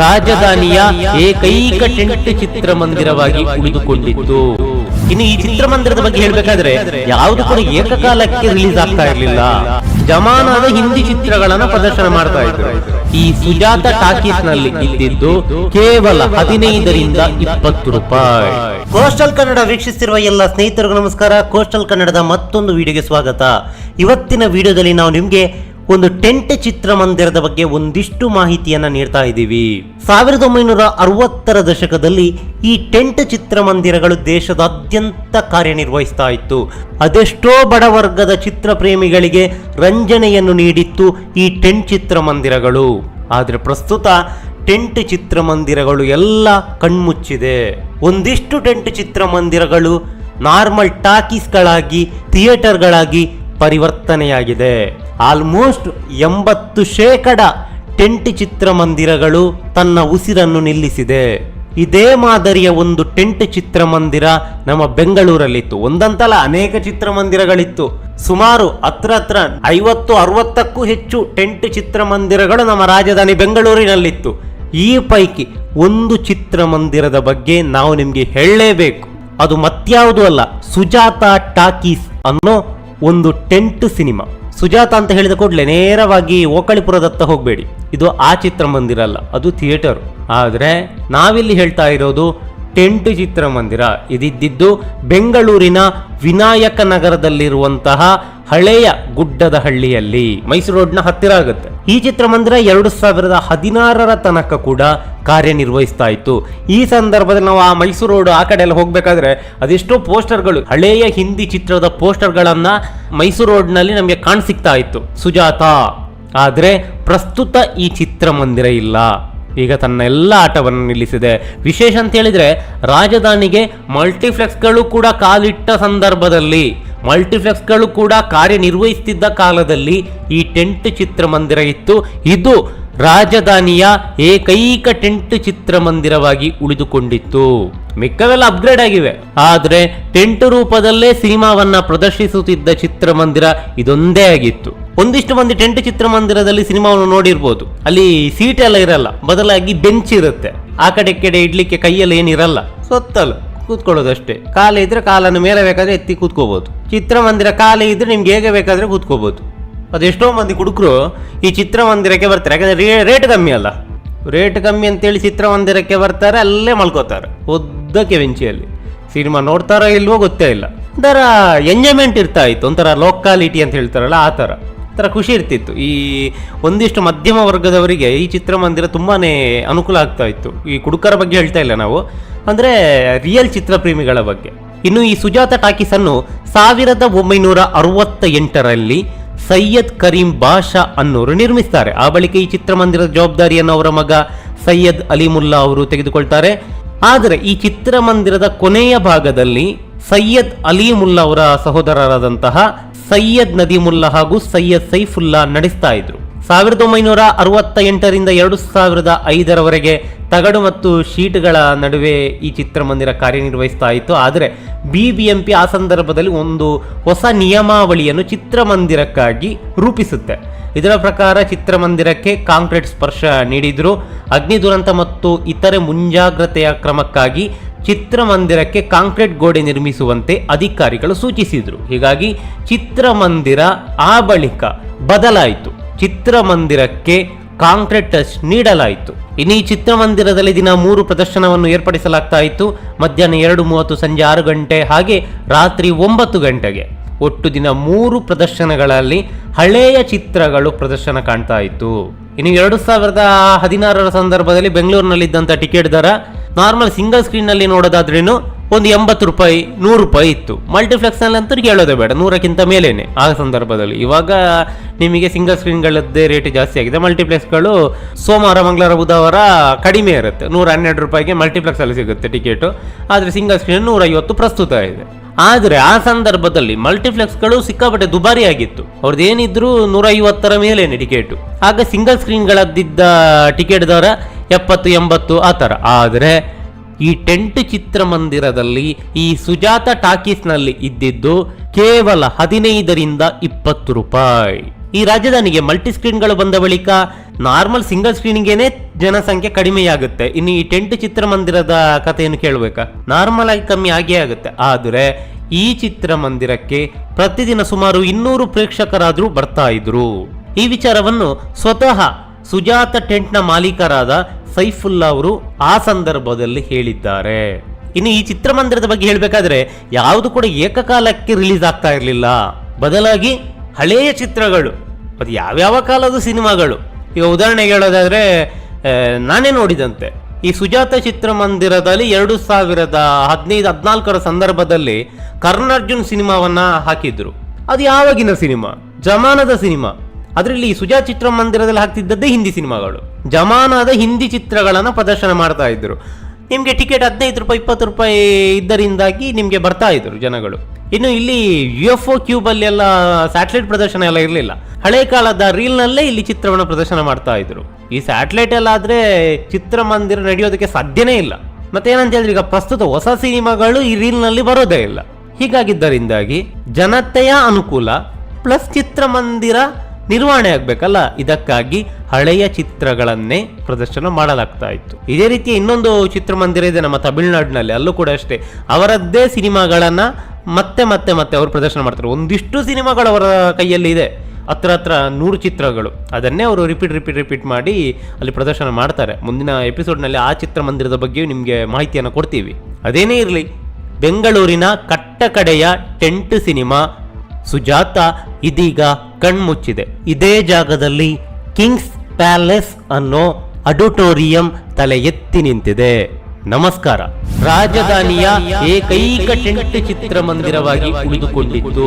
ರಾಜಧಾನಿಯ ಏಕೈಕ ಟೆಂಟ್ ಚಿತ್ರಮಂದಿರವಾಗಿ ಉಳಿದುಕೊಂಡಿತ್ತು. ಇನ್ನು ಈ ಚಿತ್ರಮಂದಿರದ ಬಗ್ಗೆ ಹೇಳ್ಬೇಕಾದ್ರೆ ಯಾವುದು ಕೂಡ ಏಕಕಾಲಕ್ಕೆ ರಿಲೀಸ್ ಆಗ್ತಾ ಇರಲಿಲ್ಲ. ಜಮಾನದ ಹಿಂದಿ ಚಿತ್ರಗಳನ್ನ ಪ್ರದರ್ಶನ ಮಾಡ್ತಾ ಇದ್ರು. ಈ ಸುಜಾತ ಟಾಕೀಸ್ನಲ್ಲಿ ಇದ್ದಿದ್ದು ಕೇವಲ ಹದಿನೈದರಿಂದ ಇಪ್ಪತ್ತು ರೂಪಾಯಿ. ಕೋಸ್ಟಲ್ ಕನ್ನಡ ವೀಕ್ಷಿಸಿರುವ ಎಲ್ಲ ಸ್ನೇಹಿತರಿಗೂ ನಮಸ್ಕಾರ. ಕೋಸ್ಟಲ್ ಕನ್ನಡದ ಮತ್ತೊಂದು ವಿಡಿಯೋಗೆ ಸ್ವಾಗತ. ಇವತ್ತಿನ ವಿಡಿಯೋದಲ್ಲಿ ನಾವು ನಿಮ್ಗೆ ಒಂದು ಟೆಂಟ್ ಚಿತ್ರಮಂದಿರದ ಬಗ್ಗೆ ಒಂದಿಷ್ಟು ಮಾಹಿತಿಯನ್ನ ನೀಡ್ತಾ ಇದ್ದೀವಿ. ಸಾವಿರದ ಒಂಬೈನೂರ ಅರವತ್ತರ ದಶಕದಲ್ಲಿ ಈ ಟೆಂಟ್ ಚಿತ್ರಮಂದಿರಗಳು ದೇಶದಾದ್ಯಂತ ಕಾರ್ಯನಿರ್ವಹಿಸ್ತಾ ಇತ್ತು. ಅದೆಷ್ಟೋ ಬಡವರ್ಗದ ಚಿತ್ರಪ್ರೇಮಿಗಳಿಗೆ ರಂಜನೆಯನ್ನು ನೀಡಿತ್ತು ಈ ಟೆಂಟ್ ಚಿತ್ರಮಂದಿರಗಳು. ಆದರೆ ಪ್ರಸ್ತುತ ಟೆಂಟ್ ಚಿತ್ರಮಂದಿರಗಳು ಎಲ್ಲ ಕಣ್ಮುಚ್ಚಿದೆ. ಒಂದಿಷ್ಟು ಟೆಂಟ್ ಚಿತ್ರಮಂದಿರಗಳು ನಾರ್ಮಲ್ ಟಾಕೀಸ್ಗಳಾಗಿ, ಥಿಯೇಟರ್ಗಳಾಗಿ ಪರಿವರ್ತನೆಯಾಗಿದೆ. ಆಲ್ಮೋಸ್ಟ್ ಎಂಬತ್ತು ಶೇಕಡ ಟೆಂಟ್ ಚಿತ್ರಮಂದಿರಗಳು ತನ್ನ ಉಸಿರನ್ನು ನಿಲ್ಲಿಸಿದೆ. ಇದೇ ಮಾದರಿಯ ಒಂದು ಟೆಂಟ್ ಚಿತ್ರಮಂದಿರ ನಮ್ಮ ಬೆಂಗಳೂರಲ್ಲಿತ್ತು. ಒಂದಂತಲ ಅನೇಕ ಚಿತ್ರಮಂದಿರಗಳಿತ್ತು. ಸುಮಾರು ಹತ್ರ ಹತ್ರ ಐವತ್ತು, ಅರವತ್ತಕ್ಕೂ ಹೆಚ್ಚು ಟೆಂಟ್ ಚಿತ್ರಮಂದಿರಗಳು ನಮ್ಮ ರಾಜಧಾನಿ ಬೆಂಗಳೂರಿನಲ್ಲಿತ್ತು. ಈ ಪೈಕಿ ಒಂದು ಚಿತ್ರಮಂದಿರದ ಬಗ್ಗೆ ನಾವು ನಿಮಗೆ ಹೇಳಲೇಬೇಕು. ಅದು ಮತ್ಯಾವುದು ಅಲ್ಲ, ಸುಜಾತ ಟಾಕೀಸ್ ಅನ್ನೋ ಒಂದು ಟೆಂಟ್ ಸಿನಿಮಾ. ಸುಜಾತ ಅಂತ ಹೇಳಿದ ಕೂಡಲೇ ನೇರವಾಗಿ ಓಕಳಿಪುರದತ್ತ ಹೋಗಬೇಡಿ. ಇದು ಆ ಚಿತ್ರಮಂದಿರ ಅಲ್ಲ, ಅದು ಥಿಯೇಟರ್. ಆದರೆ ನಾವಿಲ್ಲಿ ಹೇಳ್ತಾ ಇರೋದು ಟೆಂಟ್ ಚಿತ್ರಮಂದಿರ. ಇದಿದ್ದಿದ್ದು ಬೆಂಗಳೂರಿನ ವಿನಾಯಕ ನಗರದಲ್ಲಿರುವಂತಹ ಹಳೆಯ ಗುಡ್ಡದ ಹಳ್ಳಿಯಲ್ಲಿ ಮೈಸೂರು ರೋಡ್ನ ಹತ್ತಿರ ಆಗುತ್ತೆ. ಈ ಚಿತ್ರಮಂದಿರ ಎರಡು ಸಾವಿರದ ಹದಿನಾರರ ತನಕ ಕೂಡ ಕಾರ್ಯನಿರ್ವಹಿಸ್ತಾ ಇತ್ತು. ಈ ಸಂದರ್ಭದಲ್ಲಿ ನಾವು ಆ ಮೈಸೂರು ರೋಡ್ ಆ ಕಡೆ ಎಲ್ಲ ಹೋಗ್ಬೇಕಾದ್ರೆ ಅದೆಷ್ಟೋ ಪೋಸ್ಟರ್ಗಳು, ಹಳೆಯ ಹಿಂದಿ ಚಿತ್ರದ ಪೋಸ್ಟರ್ಗಳನ್ನ ಮೈಸೂರು ರೋಡ್ನಲ್ಲಿ ನಮಗೆ ಕಾಣಿಸಿಕ್ತಾ ಇತ್ತು. ಸುಜಾತ, ಆದರೆ ಪ್ರಸ್ತುತ ಈ ಚಿತ್ರಮಂದಿರ ಇಲ್ಲ. ಈಗ ತನ್ನ ಎಲ್ಲ ಆಟವನ್ನು ನಿಲ್ಲಿಸಿದೆ. ವಿಶೇಷ ಅಂತ ಹೇಳಿದ್ರೆ ರಾಜಧಾನಿಗೆ ಮಲ್ಟಿಫ್ಲೆಕ್ಸ್ಗಳು ಕೂಡ ಕಾಲಿಟ್ಟ ಸಂದರ್ಭದಲ್ಲಿ ಮಲ್ಟಿಪ್ಲೆಕ್ಸ್ಗಳು ಕೂಡ ಕಾರ್ಯನಿರ್ವಹಿಸುತ್ತಿದ್ದ ಕಾಲದಲ್ಲಿ ಈ ಟೆಂಟ್ ಚಿತ್ರಮಂದಿರ ಇತ್ತು. ಇದು ರಾಜಧಾನಿಯ ಏಕೈಕ ಟೆಂಟ್ ಚಿತ್ರಮಂದಿರವಾಗಿ ಉಳಿದುಕೊಂಡಿತ್ತು. ಮಿಕ್ಕವೆಲ್ಲ ಅಪ್ಗ್ರೇಡ್ ಆಗಿವೆ. ಆದರೆ ಟೆಂಟ್ ರೂಪದಲ್ಲೇ ಸಿನಿಮಾವನ್ನ ಪ್ರದರ್ಶಿಸುತ್ತಿದ್ದ ಚಿತ್ರಮಂದಿರ ಇದೊಂದೇ ಆಗಿತ್ತು. ಒಂದಿಷ್ಟು ಮಂದಿ ಟೆಂಟ್ ಚಿತ್ರಮಂದಿರದಲ್ಲಿ ಸಿನಿಮಾವನ್ನು ನೋಡಿರ್ಬೋದು. ಅಲ್ಲಿ ಸೀಟ್ ಎಲ್ಲ ಇರಲ್ಲ. ಬದಲಾಗಿ ಬೆಂಚ್ ಇರುತ್ತೆ. ಆ ಕಡೆ ಕಡೆ ಇಡ್ಲಿಕ್ಕೆ ಕೈಯಲ್ಲಿ ಏನಿರಲ್ಲ. ಸೊತ್ತಲ್ಲ. ಕೂತ್ಕೊಳ್ಳೋದಷ್ಟೇ. ಕಾಲ ಇದ್ರೆ ಕಾಲನ್ನು ಮೇಲೆ ಬೇಕಾದ್ರೆ ಎತ್ತಿ ಕೂತ್ಕೋಬಹುದು ಚಿತ್ರಮಂದಿರ ಖಾಲಿ ಇದ್ರೆ ನಿಮ್ಗೆ ಹೇಗೆ ಬೇಕಾದ್ರೆ ಕೂತ್ಕೋಬಹುದು ಅದೆಷ್ಟೋ ಮಂದಿ ಕುಡುಕರು ಈ ಚಿತ್ರಮಂದಿರಕ್ಕೆ ಬರ್ತಾರೆ. ಯಾಕಂದ್ರೆ ರೇಟ್ ಕಮ್ಮಿ ಅಲ್ಲ. ರೇಟ್ ಕಮ್ಮಿ ಅಂತೇಳಿ ಚಿತ್ರಮಂದಿರಕ್ಕೆ ಬರ್ತಾರೆ, ಅಲ್ಲೇ ಮಲ್ಕೋತಾರೆ. ಒದ್ದಕ್ಕೆ ವೆಂಚಿಯಲ್ಲಿ ಸಿನಿಮಾ ನೋಡ್ತಾರೋ ಇಲ್ವೋ ಗೊತ್ತೇ ಇಲ್ಲ. ಒಂಥರ ಎಂಜಾಯ್ಮೆಂಟ್ ಇರ್ತಾ ಇತ್ತು ಒಂಥರ ಲೋಕಾಲಿಟಿ ಅಂತ ಹೇಳ್ತಾರಲ್ಲ ಆ ಥರ. ಒಂಥರ ಖುಷಿ ಇರ್ತಿತ್ತು. ಈ ಒಂದಿಷ್ಟು ಮಧ್ಯಮ ವರ್ಗದವರಿಗೆ ಈ ಚಿತ್ರಮಂದಿರ ತುಂಬಾ ಅನುಕೂಲ ಆಗ್ತಾ ಇತ್ತು. ಈ ಕುಡುಕರ ಬಗ್ಗೆ ಹೇಳ್ತಾ ಇಲ್ಲ ನಾವು. ಅಂದರೆ ರಿಯಲ್ ಚಿತ್ರಪ್ರೇಮಿಗಳ ಬಗ್ಗೆ. ಇನ್ನು ಈ ಸುಜಾತ ಟಾಕೀಸನ್ನು ಸಾವಿರದ ಒಂಬೈನೂರ ಅರವತ್ತ ಎಂಟರಲ್ಲಿ ಸೈಯದ್ ಕರೀಂ ಬಾಷಾ ಅನ್ನೋರು ನಿರ್ಮಿಸ್ತಾರೆ. ಆ ಬಳಿಕ ಈ ಚಿತ್ರಮಂದಿರದ ಜವಾಬ್ದಾರಿಯನ್ನು ಅವರ ಮಗ ಸೈಯದ್ ಅಲಿಮುಲ್ಲಾ ಅವರು ತೆಗೆದುಕೊಳ್ತಾರೆ. ಆದರೆ ಈ ಚಿತ್ರಮಂದಿರದ ಕೊನೆಯ ಭಾಗದಲ್ಲಿ ಸೈಯದ್ ಅಲಿಮುಲ್ಲಾ ಅವರ ಸಹೋದರರಾದಂತಹ ಸೈಯದ್ ನದಿಮುಲ್ಲಾ ಹಾಗೂ ಸೈಯದ್ ಸೈಫುಲ್ಲಾ ನಡೆಸ್ತಾ ಇದ್ರು. ಸಾವಿರದ ಒಂಬೈನೂರ ಅರವತ್ತ ಎಂಟರಿಂದ ಎರಡು ಸಾವಿರದ ಐದರವರೆಗೆ ತಗಡು ಮತ್ತು ಶೀಟ್ಗಳ ನಡುವೆ ಈ ಚಿತ್ರಮಂದಿರ ಕಾರ್ಯನಿರ್ವಹಿಸ್ತಾ ಇತ್ತು. ಆದರೆ ಬಿ ಬಿ ಎಂ ಪಿ ಆ ಸಂದರ್ಭದಲ್ಲಿ ಒಂದು ಹೊಸ ನಿಯಮಾವಳಿಯನ್ನು ಚಿತ್ರಮಂದಿರಕ್ಕಾಗಿ ರೂಪಿಸುತ್ತೆ. ಇದರ ಪ್ರಕಾರ ಚಿತ್ರಮಂದಿರಕ್ಕೆ ಕಾಂಕ್ರೀಟ್ ಸ್ಪರ್ಶ ನೀಡಿದ್ರು. ಅಗ್ನಿ ದುರಂತ ಮತ್ತು ಇತರೆ ಮುಂಜಾಗ್ರತೆಯ ಕ್ರಮಕ್ಕಾಗಿ ಚಿತ್ರಮಂದಿರಕ್ಕೆ ಕಾಂಕ್ರೀಟ್ ಗೋಡೆ ನಿರ್ಮಿಸುವಂತೆ ಅಧಿಕಾರಿಗಳು ಸೂಚಿಸಿದರು. ಹೀಗಾಗಿ ಚಿತ್ರಮಂದಿರ ಆ ಬಳಿಕ ಬದಲಾಯಿತು. ಚಿತ್ರಮಂದಿರಕ್ಕೆ ಕಾಂಕ್ರೀಟ್ ಟಚ್ ನೀಡಲಾಯಿತು. ಇನ್ನು ಈ ಚಿತ್ರಮಂದಿರದಲ್ಲಿ ದಿನ ಮೂರು ಪ್ರದರ್ಶನವನ್ನು ಏರ್ಪಡಿಸಲಾಗ್ತಾ ಇತ್ತು. ಮಧ್ಯಾಹ್ನ ಎರಡು ಮೂವತ್ತು ಸಂಜೆ ಆರು ಗಂಟೆ ಹಾಗೆ ರಾತ್ರಿ ಒಂಬತ್ತು ಗಂಟೆಗೆ. ಒಟ್ಟು ದಿನ ಮೂರು ಪ್ರದರ್ಶನಗಳಲ್ಲಿ ಹಳೆಯ ಚಿತ್ರಗಳು ಪ್ರದರ್ಶನ ಕಾಣ್ತಾ ಇತ್ತು. ಇನ್ನು ಎರಡು ಸಾವಿರದ ಹದಿನಾರರ ಸಂದರ್ಭದಲ್ಲಿ ಬೆಂಗಳೂರಿನಲ್ಲಿದ್ದಂಥ ಟಿಕೆಟ್ ದರ ನಾರ್ಮಲ್ ಸಿಂಗಲ್ ಸ್ಕ್ರೀನ್ನಲ್ಲಿ ನೋಡೋದಾದ್ರೇನು ಒಂದು ಎಂಬತ್ತು ರೂಪಾಯಿ, ನೂರು ರೂಪಾಯಿ ಇತ್ತು. ಮಲ್ಟಿಪ್ಲೆಕ್ಸ್ನಲ್ಲಿ ಅಂತೂ ಹೇಳೋದೇ ಬೇಡ, ನೂರಕ್ಕಿಂತ ಮೇಲೇನೆ. ಆ ಸಂದರ್ಭದಲ್ಲಿ. ಇವಾಗ ನಿಮಗೆ ಸಿಂಗಲ್ ಸ್ಕ್ರೀನ್ಗಳದ್ದೇ ರೇಟ್ ಜಾಸ್ತಿ ಆಗಿದೆ. ಮಲ್ಟಿಪ್ಲೆಕ್ಸ್ಗಳು ಸೋಮವಾರ, ಮಂಗಳವಾರ, ಬುಧವಾರ ಕಡಿಮೆ ಇರುತ್ತೆ. ನೂರ ಹನ್ನೆರಡು ರೂಪಾಯಿಗೆ ಮಲ್ಟಿಪ್ಲೆಕ್ಸಲ್ಲಿ ಸಿಗುತ್ತೆ ಟಿಕೆಟು. ಆದರೆ ಸಿಂಗಲ್ ಸ್ಕ್ರೀನ್ ನೂರೈವತ್ತು ಪ್ರಸ್ತುತ ಇದೆ. ಆದರೆ ಆ ಸಂದರ್ಭದಲ್ಲಿ ಮಲ್ಟಿಪ್ಲೆಕ್ಸ್ಗಳು ಸಿಕ್ಕಾಪಟ್ಟೆ ದುಬಾರಿ ಆಗಿತ್ತು ಅವ್ರದ್ದು ಏನಿದ್ರು ನೂರೈವತ್ತರ ಮೇಲೇನೆ ಟಿಕೆಟು. ಆಗ ಸಿಂಗಲ್ ಸ್ಕ್ರೀನ್ಗಳದ್ದಿದ್ದ ಟಿಕೆಟ್ ದರ ಎಪ್ಪತ್ತು ಎಂಬತ್ತು ಆ ಥರ. ಆದರೆ ಈ ಟೆಂಟ್ ಚಿತ್ರಮಂದಿರದಲ್ಲಿ ಈ ಸುಜಾತ ಟಾಕೀಸ್ನಲ್ಲಿ ಇದ್ದಿದ್ದು ಕೇವಲ ಹದಿನೈದರಿಂದ ಇಪ್ಪತ್ತು ರೂಪಾಯಿ. ಈ ರಾಜಧಾನಿಗೆ ಮಲ್ಟಿ ಸ್ಕ್ರೀನ್ಗಳು ಬಂದ ಬಳಿಕ ನಾರ್ಮಲ್ ಸಿಂಗಲ್ ಸ್ಕ್ರೀನಿಂಗೇನೆ ಜನಸಂಖ್ಯೆ ಕಡಿಮೆಯಾಗುತ್ತೆ. ಇನ್ನು ಈ ಟೆಂಟ್ ಚಿತ್ರಮಂದಿರದ ಕಥೆಯನ್ನು ಕೇಳಬೇಕಾ? ನಾರ್ಮಲ್ ಆಗಿ ಕಮ್ಮಿ ಆಗೇ ಆಗುತ್ತೆ. ಆದರೆ ಈ ಚಿತ್ರಮಂದಿರಕ್ಕೆ ಪ್ರತಿದಿನ ಸುಮಾರು ಇನ್ನೂರು ಪ್ರೇಕ್ಷಕರಾದರೂ ಬರ್ತಾ ಇದ್ರು. ಈ ವಿಚಾರವನ್ನು ಸ್ವತಃ ಸುಜಾತ ಟೆಂಟ್ನ ಮಾಲೀಕರಾದ ಸೈಫುಲ್ಲಾ ಅವರು ಆ ಸಂದರ್ಭದಲ್ಲಿ ಹೇಳಿದ್ದಾರೆ. ಇನ್ನು ಈ ಚಿತ್ರಮಂದಿರದ ಬಗ್ಗೆ ಹೇಳಬೇಕಾದ್ರೆ, ಯಾವುದು ಕೂಡ ಏಕಕಾಲಕ್ಕೆ ರಿಲೀಸ್ ಆಗ್ತಾ ಇರಲಿಲ್ಲ. ಬದಲಾಗಿ ಹಳೆಯ ಚಿತ್ರಗಳು, ಅದು ಯಾವ್ಯಾವ ಕಾಲದ ಸಿನಿಮಾಗಳು? ಈಗ ಉದಾಹರಣೆಗೆ ಹೇಳೋದಾದ್ರೆ ನಾನೇ ನೋಡಿದಂತೆ. ಈ ಸುಜಾತ ಚಿತ್ರಮಂದಿರದಲ್ಲಿ ಎರಡು ಸಾವಿರದ ಹದಿನೈದು, ಹದಿನಾಲ್ಕರ ಸಂದರ್ಭದಲ್ಲಿ ಕರ್ಣಾರ್ಜುನ್ ಸಿನಿಮಾವನ್ನ ಹಾಕಿದ್ರು. ಅದು ಯಾವಾಗಿನ ಸಿನಿಮಾ? ಜಮಾನದ ಸಿನಿಮಾ. ಅದರಲ್ಲಿ ಸುಜಾ ಚಿತ್ರಮಂದಿರದಲ್ಲಿ ಹಾಕ್ತಿದ್ದದ್ದೇ ಹಿಂದಿ ಸಿನಿಮಾಗಳು. ಜಮಾನಾದ ಹಿಂದಿ ಚಿತ್ರಗಳನ್ನು ಪ್ರದರ್ಶನ ಮಾಡ್ತಾ ಇದ್ದರು ನಿಮಗೆ ಟಿಕೆಟ್ ಹದಿನೈದು ರೂಪಾಯಿ, ಇಪ್ಪತ್ತು ರೂಪಾಯಿ ಇದ್ದರಿಂದಾಗಿ ನಿಮಗೆ ಬರ್ತಾ ಇದ್ರು ಜನಗಳು. ಇನ್ನು ಇಲ್ಲಿ ಯು ಎಫ್ ಒ ಕ್ಯೂಬ್ ಅಲ್ಲಿ ಎಲ್ಲ ಸ್ಯಾಟಲೈಟ್ ಪ್ರದರ್ಶನ ಎಲ್ಲ ಇರಲಿಲ್ಲ. ಹಳೆ ಕಾಲದ ರೀಲ್ ನಲ್ಲೇ ಇಲ್ಲಿ ಚಿತ್ರವನ್ನು ಪ್ರದರ್ಶನ ಮಾಡ್ತಾ ಇದ್ರು. ಈ ಸ್ಯಾಟಲೈಟ್ ಎಲ್ಲ ಆದ್ರೆ ಚಿತ್ರಮಂದಿರ ನಡೆಯೋದಕ್ಕೆ ಸಾಧ್ಯನೇ ಇಲ್ಲ. ಮತ್ತೆ ಏನಂತ ಹೇಳಿದ್ರೆ ಈಗ ಪ್ರಸ್ತುತ ಹೊಸ ಸಿನಿಮಾಗಳು ಈ ರೀಲ್ನಲ್ಲಿ ಬರೋದೇ ಇಲ್ಲ. ಹೀಗಾಗಿದ್ದರಿಂದಾಗಿ ಜನತೆಯ ಅನುಕೂಲ, ಪ್ಲಸ್ ಚಿತ್ರಮಂದಿರ ನಿರ್ವಹಣೆ ಆಗ್ಬೇಕಲ್ಲ? ಇದಕ್ಕಾಗಿ ಹಳೆಯ ಚಿತ್ರಗಳನ್ನೇ ಪ್ರದರ್ಶನ ಮಾಡಲಾಗ್ತಾ ಇತ್ತು. ಇದೇ ರೀತಿ ಇನ್ನೊಂದು ಚಿತ್ರಮಂದಿರ ಇದೆ ನಮ್ಮ ತಮಿಳುನಾಡಿನಲ್ಲಿ. ಅಲ್ಲೂ ಕೂಡ ಅಷ್ಟೇ. ಅವರದ್ದೇ ಸಿನಿಮಾಗಳನ್ನ ಮತ್ತೆ ಮತ್ತೆ ಮತ್ತೆ ಅವರು ಪ್ರದರ್ಶನ ಮಾಡ್ತಾರೆ. ಒಂದಿಷ್ಟು ಸಿನಿಮಾಗಳು ಅವರ ಕೈಯಲ್ಲಿ ಇದೆ. ಹತ್ರ ಹತ್ರ ನೂರು ಚಿತ್ರಗಳು. ಅದನ್ನೇ ಅವರು ರಿಪೀಟ್ ರಿಪೀಟ್ ರಿಪೀಟ್ ಮಾಡಿ ಅಲ್ಲಿ ಪ್ರದರ್ಶನ ಮಾಡ್ತಾರೆ. ಮುಂದಿನ ಎಪಿಸೋಡ್ನಲ್ಲಿ ಆ ಚಿತ್ರಮಂದಿರದ ಬಗ್ಗೆಯೂ ನಿಮಗೆ ಮಾಹಿತಿಯನ್ನು ಕೊಡ್ತೀವಿ. ಅದೇನೇ ಇರಲಿ, ಬೆಂಗಳೂರಿನ ಕಟ್ಟಕಡೆಯ ಟೆಂಟ್ ಸಿನಿಮಾ ಸುಜಾತ ಇದೀಗ ಕಣ್ಮುಚ್ಚಿದೆ. ಇದೇ ಜಾಗದಲ್ಲಿ ಕಿಂಗ್ಸ್ ಪ್ಯಾಲೇಸ್ ಅನ್ನೋ ಅಡಿಟೋರಿಯಂ ತಲೆ ಎತ್ತಿ ನಿಂತಿದೆ. ನಮಸ್ಕಾರ. ರಾಜಧಾನಿಯ ಏಕೈಕ ಟೆಂಟ್ ಚಿತ್ರಮಂದಿರವಾಗಿ ಉಳಿದುಕೊಂಡಿತ್ತು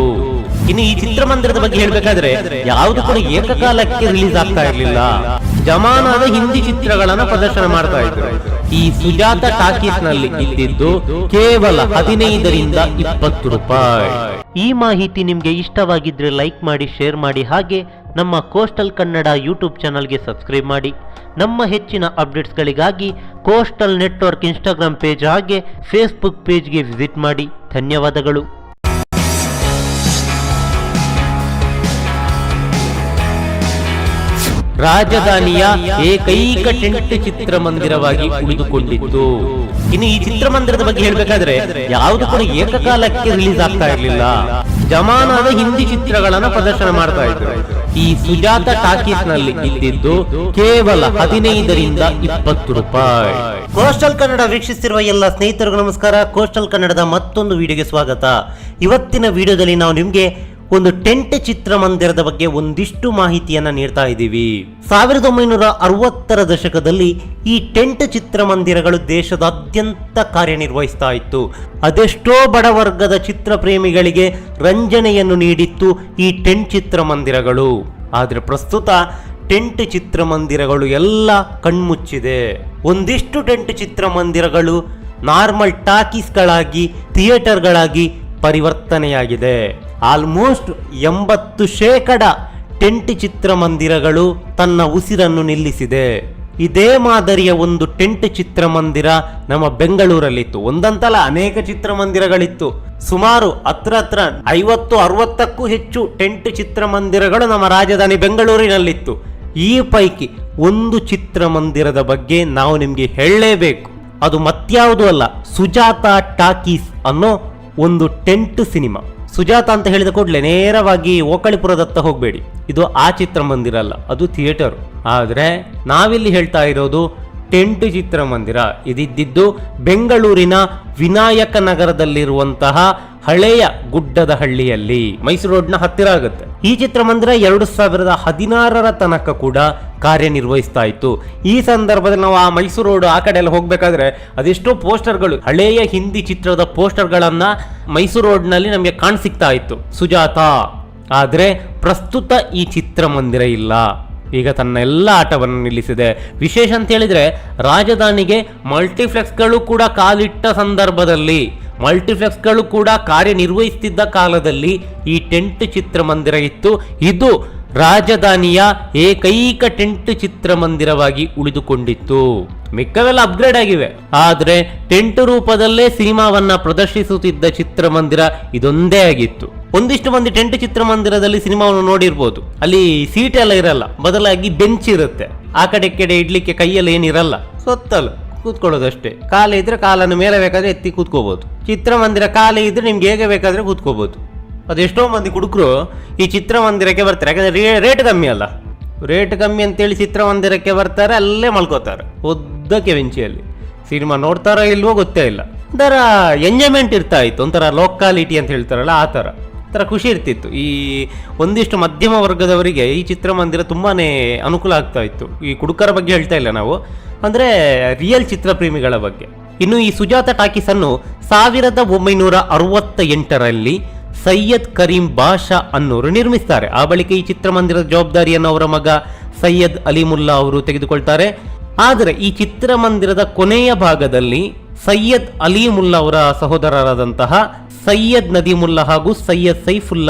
ಇನ್ನು ಈ ಚಿತ್ರಮಂದಿರದ ಬಗ್ಗೆ ಹೇಳಬೇಕಾದ್ರೆ ಯಾವುದು ಕೂಡ ಏಕಕಾಲಕ್ಕೆ ರಿಲೀಸ್ ಆಗ್ತಾ ಇರಲಿಲ್ಲ. ಜಮಾನದ ಹಿಂದಿ ಚಿತ್ರಗಳನ್ನ ಪ್ರದರ್ಶನ ಮಾಡ್ತಾ ಇದ್ರು. ಈ ಸುಜಾತ ಟಾಕೀಸ್ನಲ್ಲಿ ಇದ್ದಿದ್ದು ಕೇವಲ ಹದಿನೈದರಿಂದ ಇಪ್ಪತ್ತು ರೂಪಾಯಿ. ಈ ಮಾಹಿತಿ ನಿಮಗೆ ಇಷ್ಟವಾಗಿದ್ದರೆ ಲೈಕ್ ಮಾಡಿ, ಶೇರ್ ಮಾಡಿ ಹಾಗೆ ನಮ್ಮ ಕೋಸ್ಟಲ್ ಕನ್ನಡ ಯೂಟ್ಯೂಬ್ ಚಾನಲ್ಗೆ ಸಬ್ಸ್ಕ್ರೈಬ್ ಮಾಡಿ. ನಮ್ಮ ಹೆಚ್ಚಿನ ಅಪ್ಡೇಟ್ಸ್ಗಳಿಗಾಗಿ ಕೋಸ್ಟಲ್ ನೆಟ್ವರ್ಕ್ ಇನ್ಸ್ಟಾಗ್ರಾಮ್ ಪೇಜ್ ಹಾಗೆ ಫೇಸ್ಬುಕ್ ಪೇಜ್ಗೆ ವಿಸಿಟ್ ಮಾಡಿ. ಧನ್ಯವಾದಗಳು. ರಾಜಧಾನಿಯ ಏಕೈಕ ಟೆಂಟ್ ಚಿತ್ರಮಂದಿರವಾಗಿ ಉಳಿದುಕೊಂಡಿತ್ತು. ಇನ್ನು ಈ ಚಿತ್ರಮಂದಿರದ ಬಗ್ಗೆ ಹೇಳ್ಬೇಕಾದ್ರೆ ಯಾವುದು ಕೂಡ ಏಕಕಾಲಕ್ಕೆ ರಿಲೀಸ್ ಆಗ್ತಾ ಇರಲಿಲ್ಲ. ಜಮಾನದ ಹಿಂದಿ ಚಿತ್ರಗಳನ್ನ ಪ್ರದರ್ಶನ ಮಾಡ್ತಾ ಇದ್ರು. ಈ ಸುಜಾತ ಟಾಕೀಸ್ನಲ್ಲಿ ಇದ್ದಿದ್ದು ಕೇವಲ ಹದಿನೈದರಿಂದ ಇಪ್ಪತ್ತು ರೂಪಾಯಿ. ಕೋಸ್ಟಲ್ ಕನ್ನಡ ವೀಕ್ಷಿಸಿರುವ ಎಲ್ಲ ಸ್ನೇಹಿತರಿಗೂ ನಮಸ್ಕಾರ. ಕೋಸ್ಟಲ್ ಕನ್ನಡದ ಮತ್ತೊಂದು ವಿಡಿಯೋಗೆ ಸ್ವಾಗತ. ಇವತ್ತಿನ ವಿಡಿಯೋದಲ್ಲಿ ನಾವು ನಿಮ್ಗೆ ಒಂದು ಟೆಂಟ್ ಚಿತ್ರಮಂದಿರದ ಬಗ್ಗೆ ಒಂದಿಷ್ಟು ಮಾಹಿತಿಯನ್ನ ನೀಡ್ತಾ ಇದ್ದೀವಿ. ಸಾವಿರದ ಒಂಬೈನೂರ ಅರವತ್ತರ ದಶಕದಲ್ಲಿ ಈ ಟೆಂಟ್ ಚಿತ್ರಮಂದಿರಗಳು ದೇಶದಾದ್ಯಂತ ಕಾರ್ಯನಿರ್ವಹಿಸ್ತಾ ಇತ್ತು. ಅದೆಷ್ಟೋ ಬಡವರ್ಗದ ಚಿತ್ರಪ್ರೇಮಿಗಳಿಗೆ ರಂಜನೆಯನ್ನು ನೀಡಿತ್ತು ಈ ಟೆಂಟ್ ಚಿತ್ರಮಂದಿರಗಳು. ಆದರೆ ಪ್ರಸ್ತುತ ಟೆಂಟ್ ಚಿತ್ರಮಂದಿರಗಳು ಎಲ್ಲ ಕಣ್ಮುಚ್ಚಿದೆ. ಒಂದಿಷ್ಟು ಟೆಂಟ್ ಚಿತ್ರಮಂದಿರಗಳು ನಾರ್ಮಲ್ ಟಾಕೀಸ್ಗಳಾಗಿ, ಥಿಯೇಟರ್ಗಳಾಗಿ ಪರಿವರ್ತನೆಯಾಗಿದೆ. ಆಲ್ಮೋಸ್ಟ್ ಎಂಬತ್ತು ಶೇಕಡ ಟೆಂಟ್ ಚಿತ್ರಮಂದಿರಗಳು ತನ್ನ ಉಸಿರನ್ನು ನಿಲ್ಲಿಸಿದೆ. ಇದೇ ಮಾದರಿಯ ಒಂದು ಟೆಂಟ್ ಚಿತ್ರಮಂದಿರ ನಮ್ಮ ಬೆಂಗಳೂರಲ್ಲಿತ್ತು. ಒಂದಂತಲ ಅನೇಕ ಚಿತ್ರಮಂದಿರಗಳಿತ್ತು. ಸುಮಾರು ಹತ್ರ ಹತ್ರ ಐವತ್ತು, ಅರವತ್ತಕ್ಕೂ ಹೆಚ್ಚು ಟೆಂಟ್ ಚಿತ್ರಮಂದಿರಗಳು ನಮ್ಮ ರಾಜಧಾನಿ ಬೆಂಗಳೂರಿನಲ್ಲಿತ್ತು. ಈ ಪೈಕಿ ಒಂದು ಚಿತ್ರಮಂದಿರದ ಬಗ್ಗೆ ನಾವು ನಿಮಗೆ ಹೇಳಲೇಬೇಕು. ಅದು ಮತ್ಯಾವುದು ಅಲ್ಲ, ಸುಜಾತ ಟಾಕೀಸ್ ಅನ್ನೋ ಒಂದು ಟೆಂಟ್ ಸಿನಿಮಾ. ಸುಜಾತ ಅಂತ ಹೇಳಿದ ಕೂಡಲೇ ನೇರವಾಗಿ ಓಕಳಿಪುರದತ್ತ ಹೋಗಬೇಡಿ. ಇದು ಆ ಚಿತ್ರಮಂದಿರ ಅಲ್ಲ, ಅದು ಥಿಯೇಟರ್. ಆದರೆ ನಾವಿಲ್ಲಿ ಹೇಳ್ತಾ ಇರೋದು ಟೆಂಟ್ ಚಿತ್ರಮಂದಿರ. ಇದಿದ್ದು ಬೆಂಗಳೂರಿನ ವಿನಾಯಕ ನಗರದಲ್ಲಿರುವಂತಹ ಹಳೆಯ ಗುಡ್ಡದ ಹಳ್ಳಿಯಲ್ಲಿ ಮೈಸೂರು ರೋಡ್ನ ಹತ್ತಿರ ಆಗುತ್ತೆ. ಈ ಚಿತ್ರಮಂದಿರ ಎರಡು ಸಾವಿರದ ಹದಿನಾರರ ತನಕ ಕೂಡ ಕಾರ್ಯನಿರ್ವಹಿಸ್ತಾ ಇತ್ತು. ಈ ಸಂದರ್ಭದಲ್ಲಿ ನಾವು ಆ ಮೈಸೂರು ರೋಡ್ ಆ ಕಡೆ ಎಲ್ಲ ಹೋಗ್ಬೇಕಾದ್ರೆ ಅದೆಷ್ಟೋ ಪೋಸ್ಟರ್ಗಳು, ಹಳೆಯ ಹಿಂದಿ ಚಿತ್ರದ ಪೋಸ್ಟರ್ಗಳನ್ನ ಮೈಸೂರು ರೋಡ್ನಲ್ಲಿ ನಮಗೆ ಕಾಣಿಸಿಕ್ತಾ ಇತ್ತು. ಸುಜಾತ, ಆದರೆ ಪ್ರಸ್ತುತ ಈ ಚಿತ್ರಮಂದಿರ ಇಲ್ಲ. ಈಗ ತನ್ನ ಎಲ್ಲ ಆಟವನ್ನು ನಿಲ್ಲಿಸಿದೆ. ವಿಶೇಷ ಅಂತ ಹೇಳಿದ್ರೆ ರಾಜಧಾನಿಗೆ ಮಲ್ಟಿಪ್ಲೆಕ್ಸ್ಗಳು ಕೂಡ ಕಾಲಿಟ್ಟ ಸಂದರ್ಭದಲ್ಲಿ ಮಲ್ಟಿಪ್ಲೆಕ್ಸ್ಗಳು ಕೂಡ ಕಾರ್ಯನಿರ್ವಹಿಸುತ್ತಿದ್ದ ಕಾಲದಲ್ಲಿ ಈ ಟೆಂಟ್ ಚಿತ್ರಮಂದಿರ ಇತ್ತು. ಇದು ರಾಜಧಾನಿಯ ಏಕೈಕ ಟೆಂಟ್ ಚಿತ್ರಮಂದಿರವಾಗಿ ಉಳಿದುಕೊಂಡಿತ್ತು. ಮಿಕ್ಕವೆಲ್ಲ ಅಪ್ಗ್ರೇಡ್ ಆಗಿವೆ. ಆದರೆ ಟೆಂಟ್ ರೂಪದಲ್ಲೇ ಸಿನಿಮಾವನ್ನ ಪ್ರದರ್ಶಿಸುತ್ತಿದ್ದ ಚಿತ್ರಮಂದಿರ ಇದೊಂದೇ ಆಗಿತ್ತು. ಒಂದಿಷ್ಟು ಮಂದಿ ಟೆಂಟ್ ಚಿತ್ರಮಂದಿರದಲ್ಲಿ ಸಿನಿಮಾವನ್ನು ನೋಡಿರ್ಬೋದು. ಅಲ್ಲಿ ಸೀಟ್ ಎಲ್ಲ ಇರಲ್ಲ. ಬದಲಾಗಿ ಬೆಂಚ್ ಇರುತ್ತೆ. ಆ ಕಡೆ ಕಡೆ ಇಡ್ಲಿಕ್ಕೆ ಕೈಯಲ್ಲಿ ಏನಿರಲ್ಲ. ಸೊತ್ತಲ್ಲ. ಕೂತ್ಕೊಳ್ಳೋದಷ್ಟೇ. ಕಾಲ ಇದ್ರೆ ಕಾಲನ್ನು ಮೇಲೆ ಬೇಕಾದ್ರೆ ಎತ್ತಿ ಕೂತ್ಕೋಬಹುದು ಚಿತ್ರಮಂದಿರ ಕಾಲ ಇದ್ರೆ ನಿಮ್ಗೆ ಹೇಗೆ ಬೇಕಾದ್ರೆ ಕೂತ್ಕೋಬಹುದು ಅದೆಷ್ಟೋ ಮಂದಿ ಹುಡುಗರು ಈ ಚಿತ್ರಮಂದಿರಕ್ಕೆ ಬರ್ತಾರೆ. ಯಾಕಂದ್ರೆ ರೇಟ್ ಕಮ್ಮಿ ಅಲ್ಲ. ರೇಟ್ ಕಮ್ಮಿ ಅಂತೇಳಿ ಚಿತ್ರಮಂದಿರಕ್ಕೆ ಬರ್ತಾರೆ, ಅಲ್ಲೇ ಮಲ್ಕೋತಾರೆ. ಉದ್ದಕ್ಕೆ ವೆಂಚಿಯಲ್ಲಿ ಸಿನಿಮಾ ನೋಡ್ತಾರೋ ಇಲ್ವೋ ಗೊತ್ತೇ ಇಲ್ಲ. ಒಂಥರ ಎಂಜಾಯ್ಮೆಂಟ್ ಇರ್ತಾ ಇತ್ತು ಒಂಥರ ಲೋಕಾಲಿಟಿ ಅಂತ ಹೇಳ್ತಾರಲ್ಲ, ಆ ಥರ. ಒಂಥರ ಖುಷಿ ಇರ್ತಿತ್ತು. ಈ ಒಂದಿಷ್ಟು ಮಧ್ಯಮ ವರ್ಗದವರಿಗೆ ಈ ಚಿತ್ರಮಂದಿರ ತುಂಬಾ ಅನುಕೂಲ ಆಗ್ತಾ ಇತ್ತು. ಈ ಕುಡುಕರ ಬಗ್ಗೆ ಹೇಳ್ತಾ ಇಲ್ಲ ನಾವು. ಅಂದ್ರೆ ರಿಯಲ್ ಚಿತ್ರ ಪ್ರೇಮಿಗಳ ಬಗ್ಗೆ. ಇನ್ನು ಈ ಸುಜಾತ ಟಾಕೀಸ್ ಅನ್ನು ಸಾವಿರದ ಒಂಬೈನೂರ ಅರವತ್ತ ಎಂಟರಲ್ಲಿ ಸೈಯದ್ ಕರೀಂ ಬಾಷಾ ಅನ್ನೋರು ನಿರ್ಮಿಸ್ತಾರೆ. ಆ ಬಳಿಕ ಈ ಚಿತ್ರಮಂದಿರದ ಜವಾಬ್ದಾರಿಯನ್ನು ಅವರ ಮಗ ಸೈಯದ್ ಅಲಿಮುಲ್ಲಾ ಅವರು ತೆಗೆದುಕೊಳ್ತಾರೆ. ಆದರೆ ಈ ಚಿತ್ರಮಂದಿರದ ಕೊನೆಯ ಭಾಗದಲ್ಲಿ ಸೈಯದ್ ಅಲಿಮುಲ್ಲಾ ಅವರ ಸಹೋದರರಾದಂತಹ ಸೈಯದ್ ನದೀಮುಲ್ಲಾ ಹಾಗೂ ಸೈಯದ್ ಸೈಫುಲ್ಲಾ